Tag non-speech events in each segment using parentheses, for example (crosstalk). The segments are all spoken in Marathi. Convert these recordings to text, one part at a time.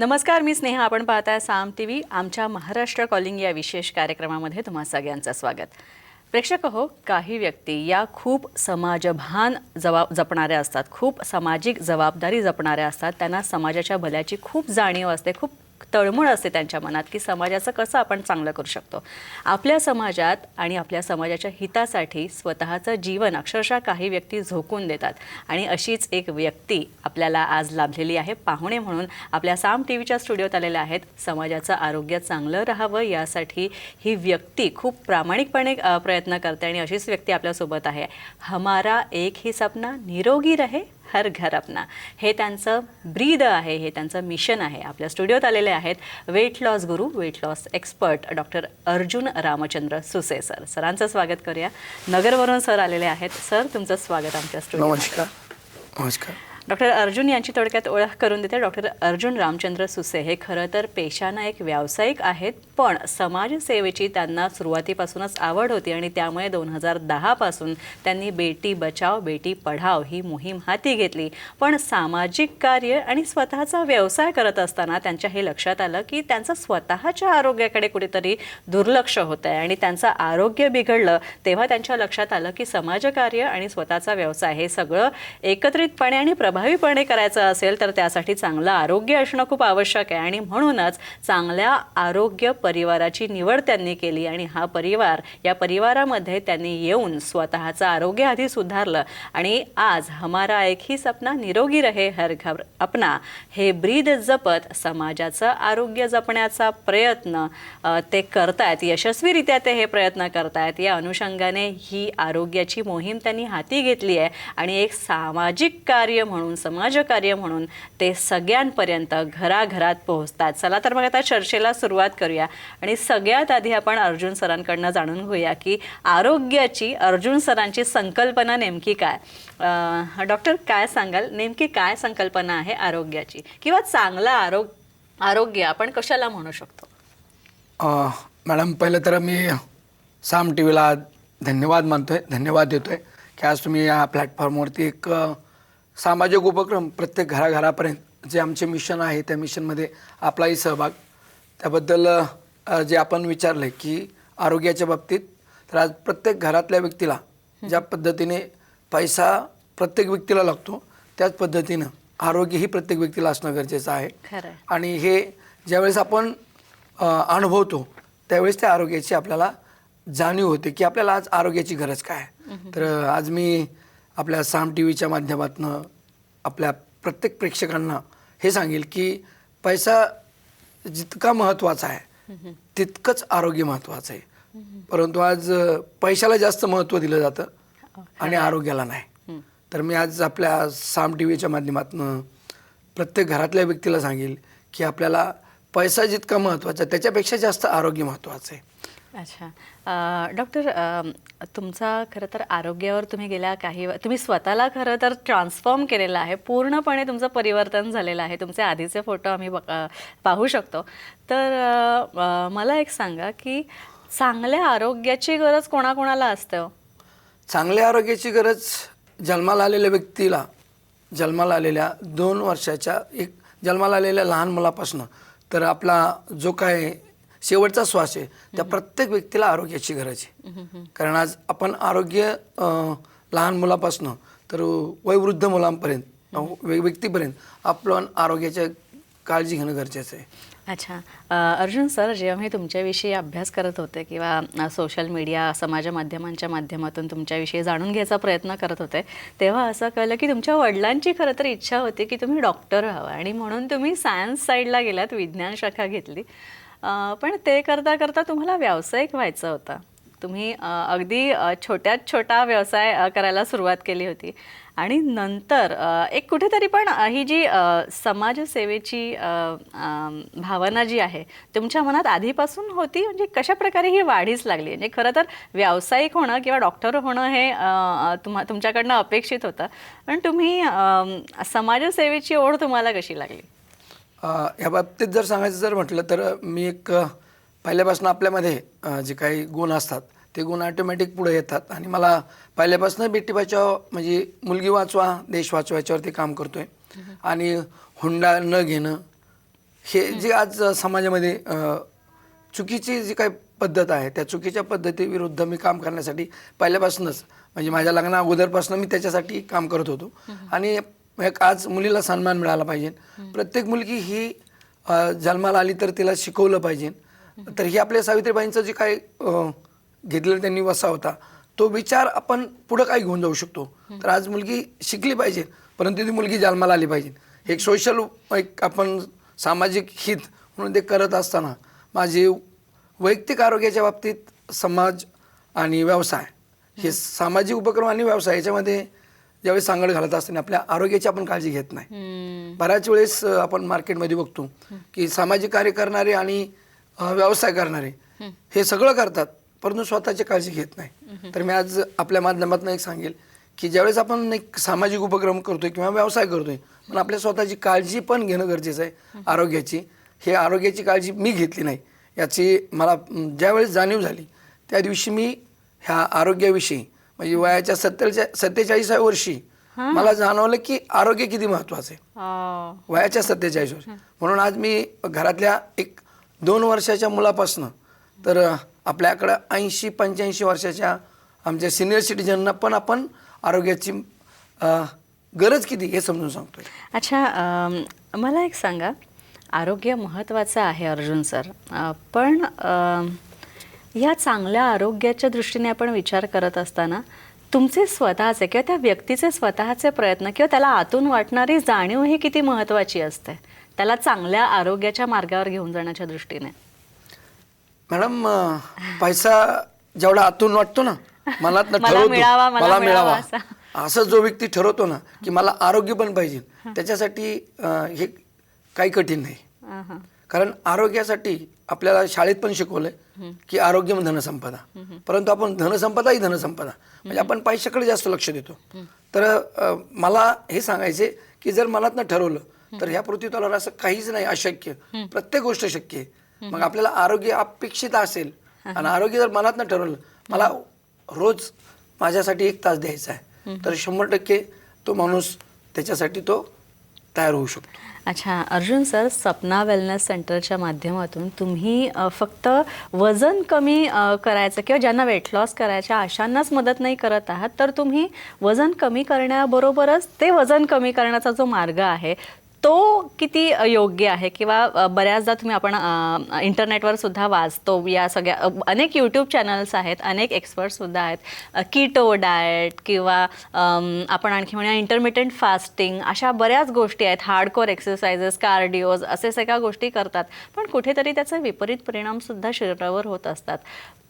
नमस्कार मी स्नेहा. आपण पाहताय साम टी व्ही आमच्या महाराष्ट्र कॉलिंग या विशेष कार्यक्रमामध्ये तुम्हा सगळ्यांचं स्वागत. प्रेक्षक हो काही व्यक्ती या खूप समाजभान जबाब जपणाऱ्या असतात. खूप सामाजिक जबाबदारी जपणाऱ्या असतात. त्यांना समाजाच्या भल्याची खूप जाणीव असते खूप तळमळ असते त्यांच्या मनात की समाजाचं कसं आपण चांगलं करू शकतो. आपल्या समाजात आणि आपल्या समाजाच्या हितासाठी स्वतःचं जीवन अक्षरशः काही व्यक्ती झोकून देतात. आणि अशीच एक व्यक्ती आपल्याला आज लाभलेली आहे पाहुणे म्हणून. आपल्या साम टी व्हीच्या स्टुडिओत आलेल्या आहेत. समाजाचं आरोग्य चांगलं राहावं यासाठी ही व्यक्ती खूप प्रामाणिकपणे प्रयत्न करते आणि अशीच व्यक्ती आपल्यासोबत आहे. हमारा एक ही सपना निरोगी रहे. हर घर अपना. हे त्यांचं ब्रीद आहे हे त्यांचं मिशन आहे. आपल्या स्टुडिओत आलेले आहेत weight loss guru weight loss expert doctor Arjun Ramchandra Suse sir. सरांचं स्वागत करूया. नगरवरून सर आलेले आहेत. सर तुमचं स्वागत आमच्या स्टुडिओ नमस्कार. नमस्कार. डॉक्टर अर्जुन यांची थोडक्यात ओळख करून देते. डॉक्टर अर्जुन रामचंद्र सुसे हे खरं तर पेशानं एक व्यावसायिक आहेत पण समाजसेवेची त्यांना सुरुवातीपासूनच आवड होती आणि त्यामुळे दोन हजार दहापासून त्यांनी बेटी बचाव बेटी पढाव ही मोहीम हाती घेतली. पण सामाजिक कार्य आणि स्वतःचा व्यवसाय करत असताना त्यांच्या हे लक्षात आलं की त्यांचं स्वतःच्या आरोग्याकडे कुठेतरी दुर्लक्ष होतं आहे आणि त्यांचं आरोग्य बिघडलं. तेव्हा त्यांच्या लक्षात आलं की समाजकार्य आणि स्वतःचा व्यवसाय हे सगळं एकत्रितपणे आणि प्रभावीपणे करायचं असेल तर त्यासाठी चांगलं आरोग्य असणं खूप आवश्यक आहे. आणि म्हणूनच चांगल्या आरोग्य परिवाराची निवड त्यांनी केली आणि हा परिवार या परिवारामध्ये त्यांनी येऊन स्वतःचं आरोग्य आधी सुधारलं. आणि आज हमारा एक ही सपना निरोगी रहे हर घर अपना हे ब्रीद जपत समाजाचं आरोग्य जपण्याचा प्रयत्न ते करतायत. यशस्वीरित्या ते हे प्रयत्न करतायत. या अनुषंगाने ही आरोग्याची मोहीम त्यांनी हाती घेतली आहे. आणि एक सामाजिक कार्य म्हणून म्हणून समाजकार्य म्हणून ते सगळ्यांपर्यंत घराघरात पोहोचतात. चला तर मग आता चर्चेला सुरुवात करूया. आणि सगळ्यात आधी आपण अर्जुन सरांकडनं जाणून घेऊया की आरोग्याची अर्जुन सरांची संकल्पना नेमकी काय? डॉक्टर काय सांगाल? नेमकी काय संकल्पना आहे आरोग्याची? किंवा चांगला आरोग आरोग्य आपण कशाला म्हणू शकतो? मॅडम पहिलं तर मी साम टी व्हीला धन्यवाद मानतोय धन्यवाद देतोय की आज तुम्ही या प्लॅटफॉर्मवरती एक सामाजिक उपक्रम प्रत्येक घराघरापर्यंत जे आमचे मिशन आहे त्या मिशनमध्ये आपलाही सहभाग त्याबद्दल जे आपण विचारलं आहे की आरोग्याच्या बाबतीत तर आज प्रत्येक घरातल्या व्यक्तीला ज्या पद्धतीने पैसा प्रत्येक व्यक्तीला लागतो त्याच पद्धतीनं आरोग्य ही प्रत्येक व्यक्तीला असणं गरजेचं आहे. आणि हे ज्यावेळेस आपण अनुभवतो त्यावेळेस त्या आरोग्याची आपल्याला जाणीव होते की आपल्याला आज आरोग्याची गरज काय. तर आज मी आपल्या साम टी व्हीच्या माध्यमातून आपल्या प्रत्येक प्रेक्षकांना हे सांगेल की पैसा जितका महत्त्वाचा आहे तितकंच आरोग्य महत्त्वाचं आहे. परंतु आज पैशाला जास्त महत्त्व दिलं जातं आणि आरोग्याला नाही. तर मी आज आपल्या साम टी व्हीच्या माध्यमातून प्रत्येक घरातल्या व्यक्तीला सांगेल की आपल्याला पैसा जितका महत्त्वाचा त्याच्यापेक्षा जास्त आरोग्य महत्त्वाचं आहे. अच्छा. डॉक्टर तुमचा खरं तर आरोग्यावर तुम्ही गेल्या काही तुम्ही स्वतःला खरं तर ट्रान्सफॉर्म केलेलं आहे. पूर्णपणे तुमचं परिवर्तन झालेलं आहे. तुमचे आधीचे फोटो आम्ही पाहू शकतो. तर मला एक सांगा की चांगल्या आरोग्याची गरज कोणाकोणाला असते हो? चांगल्या आरोग्याची गरज जन्माला आलेल्या व्यक्तीला जन्माला आलेल्या दोन वर्षाच्या एक जन्माला आलेल्या लहान मुलापासून. तर आपला जो काय शेवटचा श्वास आहे. त्या प्रत्येक व्यक्तीला आरोग्याची गरज आहे. कारण आज आपण आरोग्य लहान मुलापासून तर वयोवृद्ध मुलांपर्यंत व्यक्तीपर्यंत आपण आरोग्याच्या काळजी घेणं गरजेचं आहे. अच्छा. अर्जुन सर जेव्हा मी तुमच्याविषयी अभ्यास करत होते किंवा सोशल मीडिया समाज माध्यमांच्या माध्यमातून तुमच्याविषयी जाणून घ्यायचा प्रयत्न करत होते तेव्हा असं कळलं की तुमच्या वडिलांची खरं तर इच्छा होती की तुम्ही डॉक्टर व्हावं आणि म्हणून तुम्ही सायन्स साईडला गेलात विज्ञान शाखा घेतली. पण ते करता करता तुम्हाला व्यावसायिक व्हायचं होतं. तुम्ही अगदी छोट्यात छोटा व्यवसाय करायला सुरुवात केली होती. आणि नंतर एक कुठेतरी पण ही जी समाजसेवेची भावना जी आहे तुमच्या मनात आधीपासून होती? म्हणजे कशाप्रकारे ही वाढीस लागली? म्हणजे खरं तर व्यावसायिक होणं किंवा डॉक्टर होणं हे तुम्हा तुमच्याकडनं अपेक्षित होतं. पण तुम्ही समाजसेवेची ओढ तुम्हाला कशी लागली? ह्या बाबतीत जर सांगायचं जर म्हटलं तर मी एक पहिल्यापासून आपल्यामध्ये जे काही गुण असतात ते गुण ऑटोमॅटिक पुढे येतात. आणि मला पहिल्यापासून बेटी बचाव म्हणजे मुलगी वाचवा देश वाचवा याच्यावरती काम करतो आहे आणि हुंडा न घेणं हे जे आज समाजामध्ये चुकीची जी काही पद्धत आहे त्या चुकीच्या पद्धतीविरुद्ध मी काम करण्यासाठी पहिल्यापासूनच म्हणजे माझ्या लग्ना अगोदरपासून मी त्याच्यासाठी काम करत होतो. आणि एक आज मुलीला सन्मान मिळाला पाहिजे. प्रत्येक मुलगी ही जन्माला आली तर तिला शिकवलं पाहिजे. तर ही आपल्या सावित्रीबाईंचं जे काही अ, घेतलेलं त्यांनी वसा होता तो विचार आपण पुढं काय घेऊन जाऊ शकतो. तर आज मुलगी शिकली पाहिजे परंतु ती मुलगी जन्माला आली पाहिजे. एक सोशल एक आपण सामाजिक हित म्हणून ते करत असताना माझे वैयक्तिक आरोग्याच्या बाबतीत समाज आणि व्यवसाय हे सामाजिक उपक्रम आणि व्यवसाय याच्यामध्ये ज्यावेळेस सांगड घालत असताना आपल्या आरोग्याची आपण काळजी घेत नाही. बऱ्याच वेळेस आपण मार्केटमध्ये बघतो की सामाजिक कार्य करणारे आणि व्यवसाय करणारे हे सगळं करतात परंतु स्वतःची काळजी घेत नाही. तर मी आज आपल्या माध्यमातून एक सांगेल की ज्यावेळेस आपण एक सामाजिक उपक्रम करतोय किंवा व्यवसाय करतोय पण आपल्या स्वतःची काळजी पण घेणं गरजेचं आहे आरोग्याची. हे आरोग्याची काळजी मी घेतली नाही. याची मला ज्यावेळेस जाणीव झाली त्या दिवशी मी ह्या आरोग्याविषयी म्हणजे वयाच्या सत्तरच्या सत्तेचाळीसाव्या वर्षी मला जाणवलं की आरोग्य किती महत्वाचं आहे. वयाच्या सत्तेचाळीस वर्ष. म्हणून आज मी घरातल्या एक दोन वर्षाच्या मुलापासनं तर आपल्याकडं ऐंशी पंच्याऐंशी वर्षाच्या आमच्या सिनियर सिटीजनना पण आपण आरोग्याची गरज किती हे समजून सांगतोय. अच्छा मला एक सांगा. आरोग्य महत्त्वाचं आहे अर्जुन सर. पण या चांगल्या आरोग्याच्या दृष्टीने आपण विचार करत असताना तुमचे स्वतःचे किंवा त्या व्यक्तीचे स्वतःचे प्रयत्न किंवा त्याला आतून वाटणारी जाणीव ही किती महत्त्वाची असते? त्याला चांगल्या आरोग्याच्या मार्गावर घेऊन जाण्याच्या दृष्टीने. मॅडम पैसा जेवढा आतून वाटतो ना (laughs) मला मिळावा, मला मिळावा असं. जो व्यक्ती ठरवतो ना की मला आरोग्य पण पाहिजे त्याच्यासाठी हे काही कठीण नाही. कारण आरोग्यासाठी आपल्याला शाळेत पण शिकवलंय की आरोग्य म्हणजे धनसंपदा. परंतु आपण धनसंपदा ही धनसंपदा. म्हणजे आपण पैशाकडे जास्त लक्ष देतो. तर मला हे सांगायचे की जर मनातनं ठरवलं तर ह्या पृथ्वीतलावर असं काहीच नाही अशक्य. प्रत्येक गोष्ट शक्य आहे. मग आपल्याला आरोग्य अपेक्षित असेल आणि आरोग्य जर मनातनं ठरवलं मला रोज माझ्यासाठी एक तास द्यायचा आहे. तर शंभर टक्के तो माणूस त्याच्यासाठी तो तयार होऊ शकतो. अच्छा अर्जुन सर सपना वेलनेस सेंटरच्या माध्यमातून तुम्ही फक्त वजन कमी करायचं किंवा ज्यांना वेट लॉस करायच्या अशांनाच मदत नाही करत आहात तर तुम्ही वजन कमी करण्याबरोबरच ते वजन कमी करण्याचा जो मार्ग आहे तो किती योग्य आहे? किंवा बऱ्याचदा तुम्ही आपण इंटरनेटवर सुद्धा वाचतो. या सगळ्या अनेक यूट्यूब चॅनल्स आहेत. अनेक एक्सपर्ट सुद्धा आहेत. किटो डाएट किंवा आपण आणखी म्हणूया इंटरमिटंट फास्टिंग अशा बऱ्याच गोष्टी आहेत. हार्डकोर एक्सरसाइजेस कार्डिओज असे सगळ्या गोष्टी करतात. पण कुठेतरी त्याचे विपरीत परिणाम सुद्धा शरीरावर होत असतात.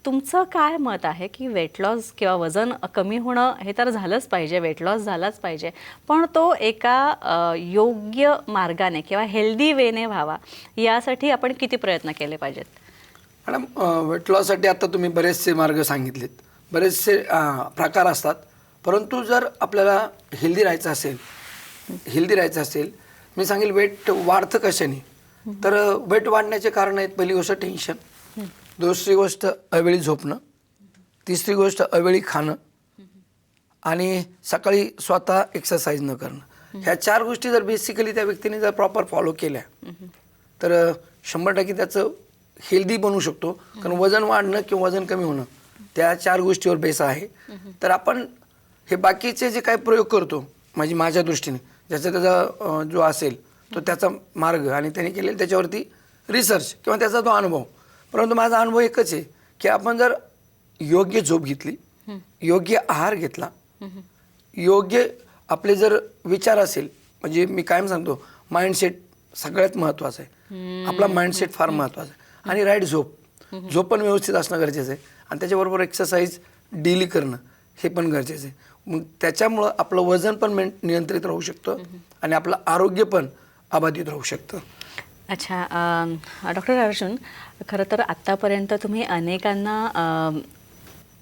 तुमचं काय मत आहे की वेट लॉस किंवा वजन कमी होणं हे तर झालंच पाहिजे वेट लॉस झालाच पाहिजे पण तो एका योग्य मार्गाने किंवा हेल्दी वेने व्हावा यासाठी आपण किती प्रयत्न केले पाहिजेत? मॅडम वेट लॉससाठी आता तुम्ही बरेचसे मार्ग सांगितलेत. बरेचसे प्रकार असतात. परंतु जर आपल्याला हेल्दी राहायचं असेल हेल्दी राहायचं असेल मी सांगेल वेट वाढतं कशाने? तर वेट वाढण्याचे कारण आहेत पहिली गोष्ट टेन्शन दुसरी गोष्ट अवेळी झोपणं. तिसरी गोष्ट अवेळी खाणं. आणि सकाळी स्वतः एक्सरसाइज न करणं. ह्या चार गोष्टी जर बेसिकली त्या व्यक्तीने जर प्रॉपर फॉलो केल्या तर शंभर टक्के त्याचं हेल्दी बनू शकतो. कारण वजन वाढणं किंवा वजन कमी होणं त्या चार गोष्टीवर बेस आहे. तर आपण हे बाकीचे जे काही प्रयोग करतो म्हणजे माझ्या दृष्टीने ज्याचा त्याचा जो असेल तो त्याचा मार्ग आणि त्याने केलेला त्याच्यावरती रिसर्च किंवा त्याचा तो अनुभव परंतु माझा अनुभव एकच आहे की आपण जर योग्य झोप घेतली योग्य आहार घेतला योग्य आपले जर विचार असेल म्हणजे मी कायम सांगतो माइंडसेट सगळ्यात महत्त्वाचं आहे. आपला माइंडसेट फार महत्त्वाचा आहे. आणि राईट झोप. झोप पण व्यवस्थित असणं गरजेचं आहे. आणि त्याच्याबरोबर एक्सरसाइज डेली करणं हे पण गरजेचं आहे. मग त्याच्यामुळं आपलं वजन पण नियंत्रित राहू शकतं आणि आपलं आरोग्य पण अबाधित राहू शकतं. अच्छा डॉक्टर अर्जुन खरं तर आत्तापर्यंत तुम्ही अनेकांना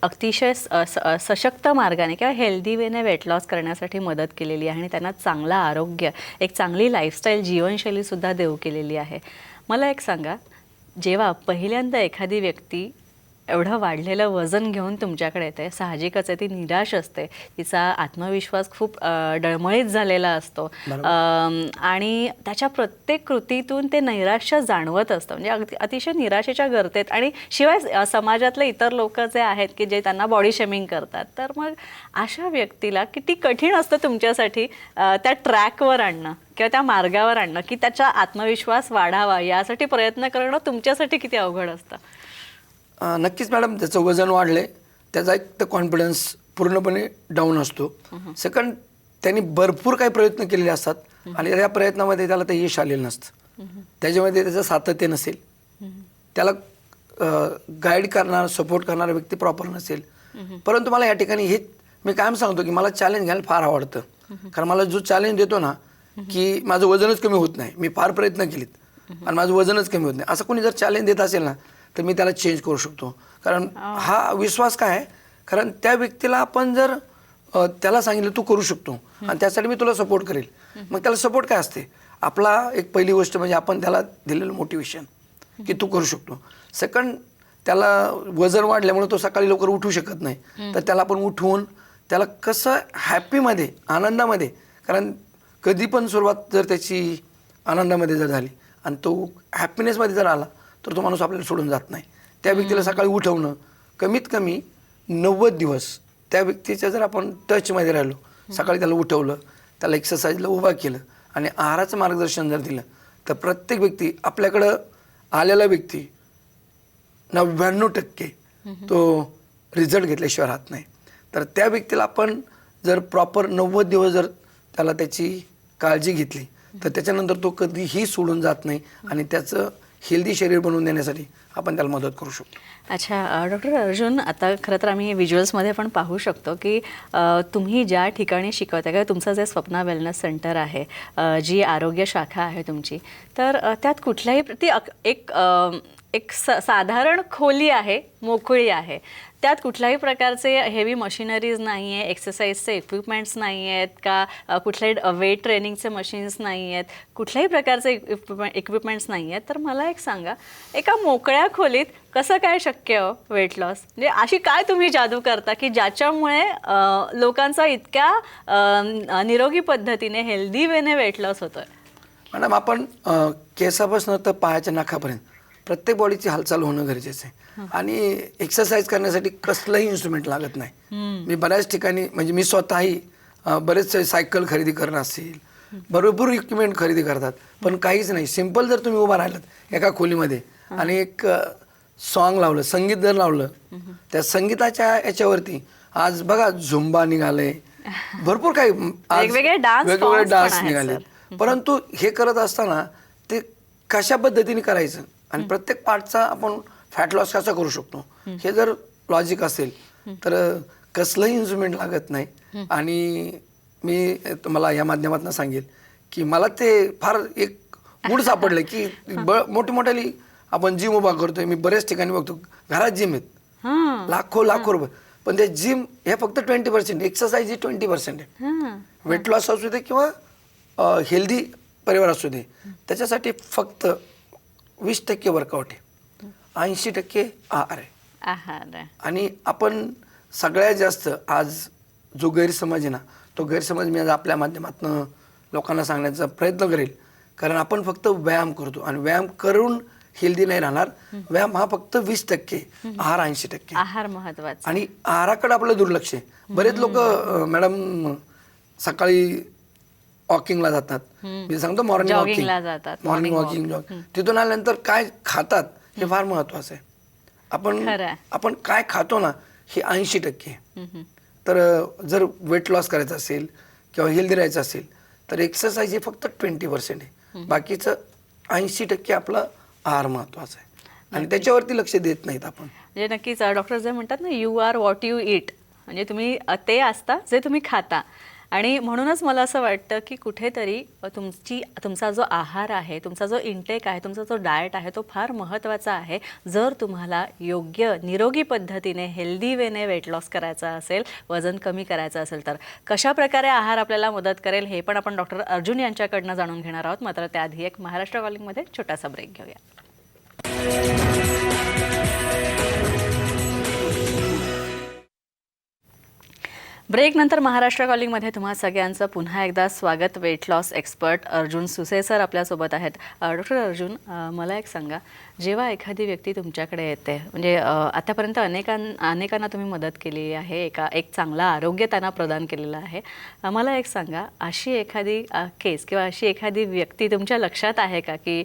अतिशय स- स- सशक्त मार्गाने किंवा हेल्दी वेने वेट लॉस करण्यासाठी मदत केलेली आहे आणि त्यांना चांगलं आरोग्य एक चांगली लाईफस्टाईल जीवनशैलीसुद्धा देऊ केलेली आहे. मला एक सांगा जेव्हा पहिल्यांदा एखादी व्यक्ती एवढं वाढलेलं वजन घेऊन तुमच्याकडे येते साहजिकच आहे ती निराश असते. तिचा आत्मविश्वास खूप डळमळीत झालेला असतो. आणि त्याच्या प्रत्येक कृतीतून ते नैराश्य जाणवत असतं. म्हणजे अतिशय निराशेच्या गर्तेत. आणि शिवाय समाजातले इतर लोक जे आहेत की जे त्यांना बॉडी शेमिंग करतात तर मग अशा व्यक्तीला किती कठीण असतं तुमच्यासाठी त्या ट्रॅकवर आणणं किंवा त्या मार्गावर आणणं की त्याचा आत्मविश्वास वाढावा यासाठी प्रयत्न करणं तुमच्यासाठी किती अवघड असतं? नक्कीच मॅडम त्याचं वजन वाढले त्याचा एक तर कॉन्फिडन्स पूर्णपणे डाऊन असतो. सेकंड त्यांनी भरपूर काही प्रयत्न केलेले असतात आणि त्या प्रयत्नामध्ये त्याला ते यश आलेलं नसतं. त्याच्यामध्ये त्याचं सातत्य नसेल. त्याला गाईड करणार सपोर्ट करणारा व्यक्ती प्रॉपर नसेल. परंतु मला या ठिकाणी हे मी कायम सांगतो की मला चॅलेंज घ्यायला फार आवडतं. कारण मला जो चॅलेंज देतो ना की माझं वजनच कमी होत नाही. मी फार प्रयत्न केलेत. आणि माझं वजनच कमी होत नाही. असं कोणी जर चॅलेंज देत असेल ना तर मी त्याला चेंज करू शकतो. कारण हा. विश्वास काय आहे? कारण त्या व्यक्तीला आपण जर त्याला सांगितलं तू करू शकतो. आणि त्यासाठी मी तुला सपोर्ट करेल. मग त्याला सपोर्ट काय असते? आपला एक पहिली गोष्ट म्हणजे आपण त्याला दिलेलं मोटिवेशन की तू करू शकतो. सेकंड त्याला वजन वाढल्यामुळे तो सकाळी लवकर उठू शकत नाही. तर त्याला आपण उठवून त्याला कसं हॅपीमध्ये आनंदामध्ये कारण कधी पण सुरुवात जर त्याची आनंदामध्ये जर झाली आणि तो हॅपीनेसमध्ये जर आला तर तो माणूस आपल्याला सोडून जात नाही. त्या व्यक्तीला सकाळी उठवणं कमीत कमी नव्वद दिवस त्या व्यक्तीच्या जर आपण टचमध्ये राहिलो सकाळी त्याला उठवलं त्याला एक्सरसाइजला उभा केलं आणि आहाराचं मार्गदर्शन जर दिलं तर प्रत्येक व्यक्ती आपल्याकडं आलेला व्यक्ती नव्याण्णव टक्के तो रिझल्ट घेतल्याशिवाय राहत नाही. तर त्या व्यक्तीला आपण जर प्रॉपर नव्वद दिवस जर त्याला त्याची काळजी घेतली तर त्याच्यानंतर तो कधीही सोडून जात नाही आणि त्याचं हेल्दी शरीर बनवून देण्यासाठी आपण त्याला मदत करू शकतो. अच्छा डॉक्टर अर्जुन आता खरं तर आम्ही व्हिज्युअल्समध्ये पण पाहू शकतो की तुम्ही ज्या ठिकाणी शिकवता किंवा तुमचं जे स्वप्ना वेलनेस सेंटर आहे जी आरोग्य शाखा आहे तुमची तर त्यात कुठल्याही ती अक- एक एक स साधारण खोली आहे मोकळी आहे. त्यात कुठल्याही प्रकारचे हेवी मशिनरीज नाही आहे एक्सरसाइजचे इक्विपमेंट्स नाही आहेत का कुठल्याही वेट ट्रेनिंगचे मशीन्स नाही आहेत कुठल्याही प्रकारचे इक्विपमेंट इक्विपमेंट्स नाही आहेत तर मला एक सांगा एका मोकळ्या खोलीत कसं काय शक्य हो वेट लॉस म्हणजे अशी काय तुम्ही जादू करता की ज्याच्यामुळे लोकांचा इतक्या निरोगी पद्धतीने हेल्दी वेने वेट लॉस होतोय? मॅडम आपण केसापासून तर पायाच्या नाकापर्यंत प्रत्येक बॉडीची हालचाल होणं गरजेचं आहे. आणि एक्सरसाइज करण्यासाठी कसलंही इन्स्ट्रुमेंट लागत नाही. मी बऱ्याच ठिकाणी म्हणजे मी स्वतःही बरेचसे सायकल खरेदी करणं असेल भरपूर इक्विपमेंट खरेदी करतात पण काहीच नाही. सिंपल जर तुम्ही उभा राहिलात एका खोलीमध्ये आणि एक सॉन्ग लावलं संगीत जर लावलं त्या संगीताच्या याच्यावरती आज बघा झुंबा निघालंय भरपूर काही वेगवेगळे डान्स निघाले परंतु हे करत असताना ते कशा पद्धतीने करायचं? आणि प्रत्येक पार्टचा आपण फॅट लॉस कसा करू शकतो? हे. जर लॉजिक असेल तर कसलंही इन्स्ट्रुमेंट लागत नाही. आणि मी तुम्हाला या माध्यमातून सांगेल की मला ते फार एक मूड सापडलं की (laughs) मोठी मोठ्याली आपण जिम उभा करतोय. मी बऱ्याच ठिकाणी बघतो. घरात जिम आहेत. हां. लाखो लाखो रुपये. पण ते जिम हे फक्त ट्वेंटी पर्सेंट एक्सरसाइज ही ट्वेंटी पर्सेंट आहे. वेट लॉस असू दे किंवा हेल्दी परिवार असू दे. त्याच्यासाठी फक्त वीस टक्के वर्कआउट आहे. ऐंशी टक्के आहार आहे. आहार आणि आपण सगळ्यात जास्त आज जो गैरसमज आहे ना तो गैरसमज मी आज आपल्या माध्यमातून लोकांना सांगण्याचा प्रयत्न करेल. कारण आपण फक्त व्यायाम करतो आणि व्यायाम करून हेल्दी नाही राहणार. व्यायाम हा फक्त वीस टक्के आहार ऐंशी टक्के. आहार महत्त्वाचा आणि आहाराकडे आपलं दुर्लक्ष आहे. बरेच लोक मॅडम सकाळी वॉकिंगला जातात. मी सांगतो मॉर्निंग वॉकिंग जातात, मॉर्निंग वॉकिंग जॉग तिथून आल्यानंतर काय खातात हे फार महत्वाचं आहे. आपण खरं आहे. आपण काय खातो ना हे ऐंशी टक्के. आहे. हम्म, हम्म. तर अ, जर वेट लॉस करायचं असेल किंवा हेल्दी राहायचं असेल तर एक्सरसाइज हे फक्त ट्वेंटी पर्सेंट आहे. बाकीचं ऐंशी टक्के आपलं आहार महत्त्वाचा आहे. आणि त्याच्यावरती लक्ष देत नाहीत आपण. म्हणजे नक्कीच डॉक्टर जे म्हणतात ना you are what you eat म्हणजे तुम्ही अ, ते असता जे तुम्ही खाता. आणि म्हणूनच मला असं वाटतं की कुठेतरी तुमची तुमचा जो आहार आहे तुमचा जो इंटेक आहे तुमचा जो डाएट आहे तो फार महत्त्वाचा आहे. जर तुम्हाला योग्य निरोगी पद्धतीने हेल्दी वेने वेट लॉस करायचा असेल वजन कमी करायचं असेल तर कशा प्रकारे आहार आपल्याला मदत करेल हे पण आपण डॉक्टर अर्जुन यांच्याकडनं जाणून घेणार आहोत. मात्र त्याआधी एक महाराष्ट्र कॉलिंगमध्ये छोटासा ब्रेक घेऊया. ब्रेक नंतर महाराष्ट्र कॉलिंगमध्ये तुम्हा सगळ्यांचं पुन्हा एकदा स्वागत. Weight loss expert Arjun Suse sir आपल्यासोबत आहेत. डॉक्टर अर्जुन मला एक सांगा जेव्हा एखादी व्यक्ती तुमच्याकडे येते म्हणजे आतापर्यंत अनेकां अनेकांना तुम्ही मदत केली आहे एका एक चांगला आरोग्य त्यांना प्रदान केलेलं आहे. मला एक सांगा अशी एखादी केस किंवा अशी एखादी व्यक्ती तुमच्या लक्षात आहे का की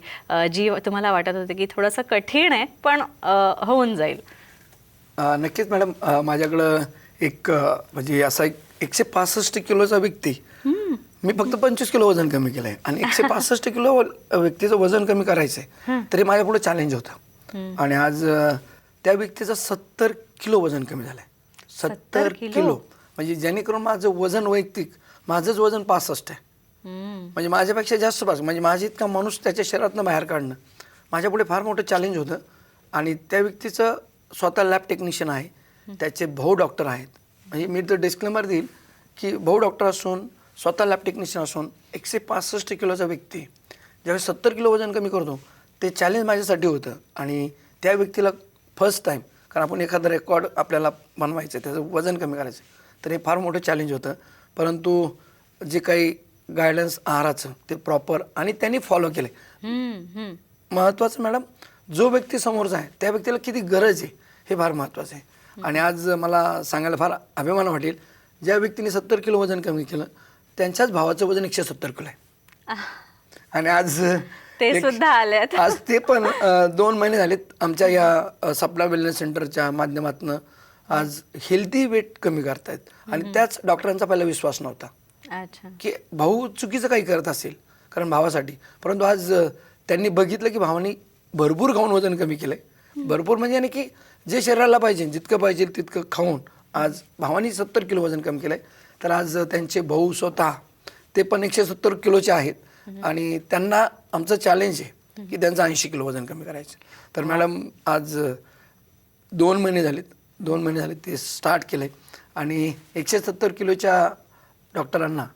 जी तुम्हाला वाटत होते की थोडंसं कठीण आहे पण होऊन जाईल? नक्कीच मॅडम माझ्याकडं एक म्हणजे असा एक एकशे पासष्ट किलोचा व्यक्ती. मी फक्त पंचवीस किलो वजन कमी केलं आहे आणि एकशे (laughs) पासष्ट किलो व्यक्तीचं वजन कमी करायचं आहे तरी माझ्या पुढे चॅलेंज होतं आणि आज त्या व्यक्तीचं सत्तर किलो वजन कमी झालं आहे सत्तर किलो? म्हणजे जेणेकरून माझं वजन वैयक्तिक माझंच वजन पासष्ट आहे. म्हणजे माझ्यापेक्षा जास्त पास म्हणजे माझी इतका माणूस त्याच्या शरीरातनं बाहेर काढणं माझ्यापुढे फार मोठं चॅलेंज होतं. आणि त्या व्यक्तीचं स्वतः लॅब टेक्निशियन आहे. त्याचे भाऊ डॉक्टर आहेत. म्हणजे मी तर डिस्क्लेमर देईल की भाऊ डॉक्टर असून स्वतः लॅब टेक्निशियन असून एकशे पासष्ट किलोचा व्यक्ती. ज्यावेळेस सत्तर किलो वजन कमी करतो ते चॅलेंज माझ्यासाठी होतं. आणि त्या व्यक्तीला फर्स्ट टाईम कारण आपण एखादं रेकॉर्ड आपल्याला बनवायचं आहे त्याचं वजन कमी करायचं तर हे फार मोठं चॅलेंज होतं. परंतु जे काही गायडन्स आहाराचं ते प्रॉपर आणि त्यांनी फॉलो केले. महत्त्वाचं मॅडम जो व्यक्ती समोरचा आहे त्या व्यक्तीला किती गरज आहे हे फार महत्त्वाचं आहे. आणि आज मला सांगायला फार अभिमान वाटेल ज्या व्यक्तीने सत्तर किलो वजन कमी केलं त्यांच्याच भावाचं वजन एकशे सत्तर किलो आहे. आणि आज ते सुद्धा आलेत. (laughs) आज ते पण दोन महिने झालेत आमच्या या अ, सप्ला वेलनेस सेंटरच्या माध्यमातून आज हेल्दी वेट कमी करतायत. आणि त्याच डॉक्टरांचा पहिला विश्वास नव्हता. की भाऊ चुकीचं काही करत असेल कारण भावासाठी. परंतु आज त्यांनी बघितलं की भावानी भरपूर खाऊन वजन कमी केलंय. भरपूर म्हणजे आणि की जे शरीराला पाहिजे जितकं पाहिजे तितकं खाऊन. आज भावानी सत्तर किलो वजन कमी केलंय. तर आज त्यांचे भाऊ स्वतः ते पण एकशे सत्तर किलोचे आहेत. आणि त्यांना आमचं चॅलेंज आहे की त्यांचं ऐंशी किलो वजन कमी करायचं. तर मॅडम आज दोन महिने झालेत. दोन महिने झाले ते स्टार्ट केलं आहे आणि एकशे सत्तर किलोच्या डॉक्टरांना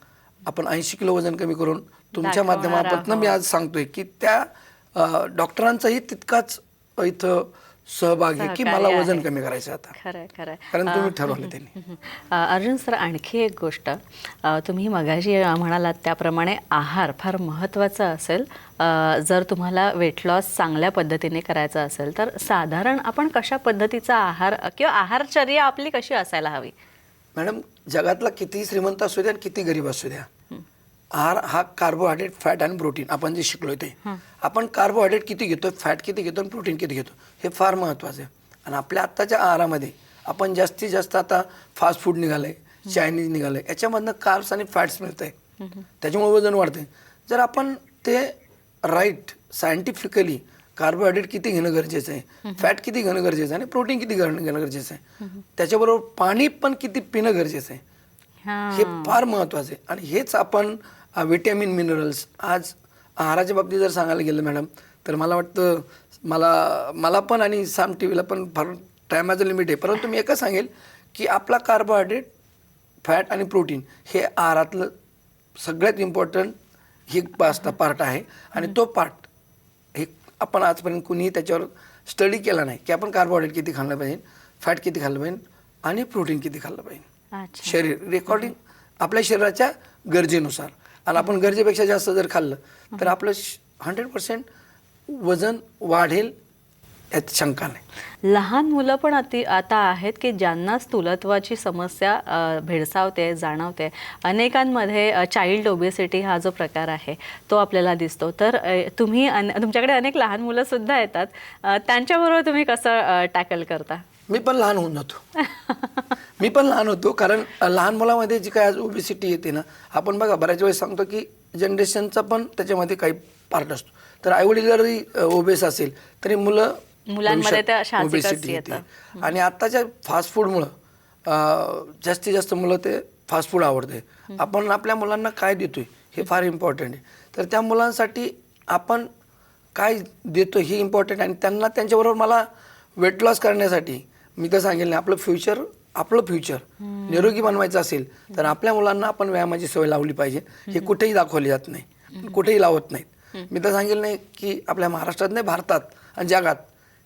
आपण ऐंशी किलो वजन कमी करून तुमच्या माध्यमातून मी आज सांगतोय की त्या डॉक्टरांचाही तितकाच इथं सहभाग आहे की मला वजन. कमी करायचं आता. कारण तुम्ही ठरवलं (laughs) त्यांनी. अर्जुन सर आणखी एक गोष्ट. तुम्ही मगाशी म्हणालात त्याप्रमाणे आहार फार महत्त्वाचा असेल. जर तुम्हाला वेट लॉस चांगल्या पद्धतीने करायचा असेल तर साधारण आपण कशा पद्धतीचा आहार किंवा आहारचर्या आपली कशी असायला हवी? मॅडम जगातला कितीही श्रीमंत असू द्या आणि किती गरीब असू द्या आहार हा कार्बोहायड्रेट फॅट आणि प्रोटीन आपण जे शिकलोय ते. आपण कार्बोहायड्रेट किती घेतो फॅट किती घेतो आणि प्रोटीन किती घेतो हे फार महत्त्वाचं आहे. आणि आपल्या आत्ताच्या आहारामध्ये आपण जास्तीत जास्त आता फास्ट फूड निघालंय चायनीज निघालंय याच्यामधनं कार्ब्स आणि फॅट्स मिळत आहे त्याच्यामुळे वजन वाढते जर आपण ते राईट सायंटिफिकली कार्बोहायड्रेट किती घेणं गरजेचं आहे फॅट किती घेणं गरजेचं आहे आणि प्रोटीन किती घेणं घेणं गरजेचं आहे त्याच्याबरोबर पाणी पण किती पिणं गरजेचं आहे. हा. हे फार महत्वाचं आहे. आणि हेच आपण विटॅमिन मिनरल्स आज आहाराच्या बाबतीत जर सांगायला गेलं मॅडम तर मला वाटतं मला मला पण आणि साम टी व्हीला पण फार टायमाचं लिमिट आहे. परंतु मी एकच सांगेल की आपला कार्बोहायड्रेट फॅट आणि प्रोटीन हे आहारातलं सगळ्यात इम्पॉर्टंट ही पास्ता पार्ट आहे. आणि तो पार्ट हे आपण आजपर्यंत कुणीही त्याच्यावर स्टडी केला नाही की आपण कार्बोहायड्रेट किती खाल्लं पाहिजे फॅट किती खाल्लं पाहिजे आणि प्रोटीन किती खाल्लं पाहिजे. शरीर रेकॉर्डिंग आपल्या शरीराच्या गरजेनुसार. आणि आपण गरजेपेक्षा जास्त जर खाल्लं तर आपलं हंड्रेड पर्सेंट वजन वाढेल यात शंका नाही. लहान मुलं पण अति आता आहेत की ज्यांना स्थूलत्वाची समस्या भेडसावते जाणवते. अनेकांमध्ये चाइल्ड ओबेसिटी हा जो प्रकार आहे तो आपल्याला दिसतो. तर तुम्ही अन- तुमच्याकडे अनेक लहान मुलंसुद्धा येतात. त्यांच्याबरोबर तुम्ही कसं टॅकल करता? मी पण लहान होऊन जातो. (laughs) मी पण लहान होतो कारण लहान मुलामध्ये जी काय आज ओबेसिटी येते ना आपण बघा बऱ्याच वेळेस सांगतो की जनरेशनचा पण त्याच्यामध्ये काही पार्ट असतो. तर आईवडील जरी ओबेस असेल तरी मुलं मुलांमध्ये येते. येतं. आणि आत्ताच्या फास्ट फूडमुळं जास्तीत जास्त मुलं ते फास्ट फूड आवडते. आपण आपल्या मुलांना काय देतोय हे फार इम्पॉर्टंट आहे. तर त्या मुलांसाठी आपण काय देतो हे इम्पॉर्टंट आणि त्यांना त्यांच्याबरोबर मला वेट लॉस करण्यासाठी मी तर सांगेल नाही आपलं फ्युचर आपलं फ्युचर निरोगी बनवायचं असेल तर आपल्या मुलांना आपण व्यायामाची सवय लावली पाहिजे हे कुठेही दाखवली जात नाही. कुठेही लावत नाहीत. मी तर सांगेल नाही की आपल्या महाराष्ट्रात नाही भारतात आणि जगात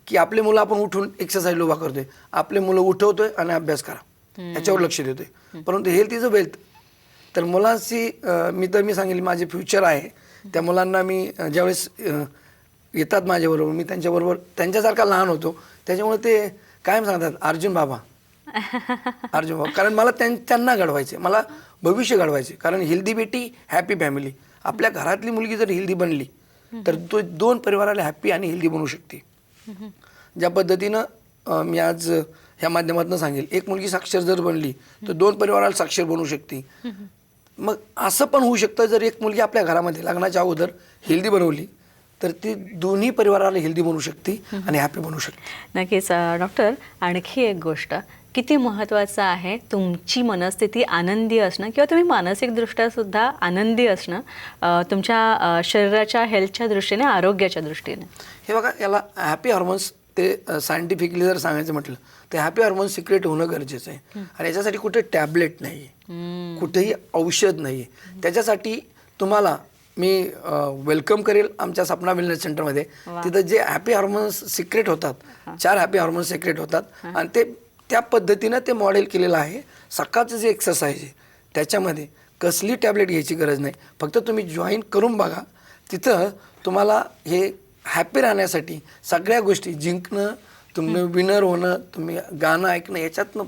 की आपले मुलं आपण उठून एक्सरसाइज उभा करतोय. आपले मुलं उठवतोय आणि अभ्यास करा. याच्यावर लक्ष देतोय. परंतु हेल्थ इज अ वेल्थ तर मुलांची अं, मी तर मी सांगेल माझे फ्युचर आहे. त्या मुलांना मी ज्यावेळेस येतात माझ्याबरोबर मी त्यांच्याबरोबर त्यांच्यासारखा लहान होतो त्याच्यामुळे ते कायम सांगतात? अर्जुन बाबा. अर्जुन बाबा. कारण मला त्यां त्यांना घडवायचे मला भविष्य घडवायचे कारण हेल्दी बेटी हॅपी फॅमिली आपल्या घरातली मुलगी जर हेल्दी बनली तर तो दोन परिवाराला हॅपी आणि हेल्दी बनवू शकते. ज्या पद्धतीनं मी आज ह्या माध्यमातून सांगेल. एक मुलगी साक्षर जर बनली तर दोन परिवाराला साक्षर बनवू शकते. मग असं पण होऊ शकतं जर एक मुलगी आपल्या घरामध्ये लग्नाच्या अगोदर हेल्दी बनवली तर ती दोन्ही परिवाराला हेल्दी बनवू शकते आणि हॅपी बनवू शकते. नक्कीच डॉक्टर आणखी एक गोष्ट किती महत्त्वाचं आहे तुमची मनस्थिती आनंदी असणं किंवा तुम्ही मानसिकदृष्ट्या सुद्धा आनंदी असणं तुमच्या शरीराच्या हेल्थच्या दृष्टीने आरोग्याच्या दृष्टीने? हे बघा याला हॅपी हॉर्मोन्स ते सायंटिफिकली जर सांगायचं म्हटलं तर हॅपी हॉर्मोन्स सिक्रेट होणं गरजेचं आहे. आणि याच्यासाठी कुठे टॅबलेट नाही आहे कुठेही औषध नाही आहे त्याच्यासाठी तुम्हाला मी वेलकम करेल आमच्या सपना वेलनेस सेंटरमध्ये तिथं जे हॅपी हॉर्मोन्स सिक्रेट होतात चार हॅपी हॉर्मोन्स सिक्रेट होतात आणि ते त्या पद्धतीनं ते मॉडेल केलेलं आहे. सकाळचं जे एक्सरसाइज आहे त्याच्यामध्ये कसली टॅबलेट घ्यायची गरज नाही. फक्त तुम्ही जॉईन करून बघा. तिथं तुम्हाला हे हॅपी राहण्यासाठी सगळ्या गोष्टी जिंकणं तुम्ही विनर होणं तुम्ही गाणं ऐकणं याच्यातनं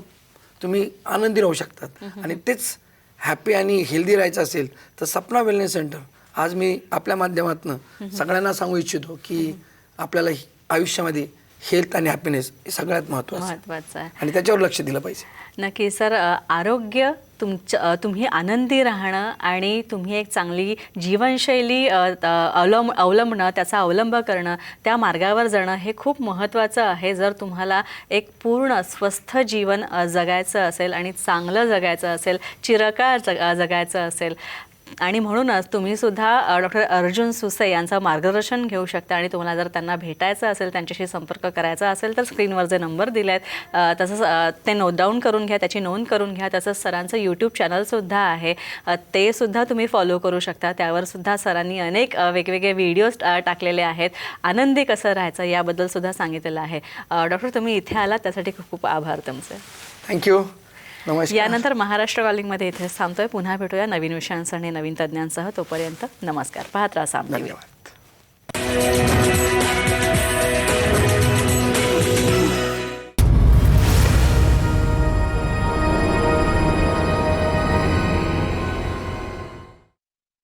तुम्ही आनंदी राहू शकतात. आणि तेच हॅपी आणि हेल्दी राहायचं असेल तर सपना वेलनेस सेंटर आज मी आपल्या माध्यमातून सगळ्यांना सांगू इच्छितो की आपल्याला आयुष्यामध्ये हेल्थ आणि हॅपीनेस हे सगळ्यात महत्त्वाचं आहे. महत्त्वाचं आहे. आणि त्याच्यावर लक्ष दिलं पाहिजे. नक्की सर आरोग्य तुमचं अ, तुम्ही आनंदी राहणं आणि तुम्ही एक चांगली जीवनशैली अवलंब अवलंबणं त्याचा अवलंब करणं त्या मार्गावर जाणं हे खूप महत्त्वाचं आहे. जर तुम्हाला एक पूर्ण स्वस्थ जीवन जगायचं असेल आणि चांगलं जगायचं असेल चिरकाळ जग जगायचं असेल आणि म्हणूनच तुम्ही सुद्धा डॉक्टर अर्जुन सुसे यांचं मार्गदर्शन घेऊ शकता आणि तुम्हाला जर त्यांना भेटायचं असेल त्यांच्याशी संपर्क करायचा असेल तर स्क्रीनवर जे नंबर दिले आहेत तसंच ते नोट डाऊन करून घ्या त्याची नोंद करून घ्या. तसंच सरांचं यूट्यूब चॅनलसुद्धा आहे. ते सुद्धा तुम्ही फॉलो करू शकता. त्यावर सुद्धा सरांनी अनेक वेगवेगळे व्हिडिओज टाकलेले आहेत. आनंदी कसं राहायचं याबद्दल सुद्धा सांगितलेलं आहे. डॉक्टर तुम्ही इथे आलात त्यासाठी खूप खूप आभार तुमचे. थँक्यू नमस्कार. यानंतर महाराष्ट्र कॉलिंगमध्ये इथेच थांबतोय. पुन्हा भेटूया नवीन विषयांसह आणि नवीन तज्ज्ञांसह. तोपर्यंत नमस्कार. पाहत राहा सामने धन्यवाद.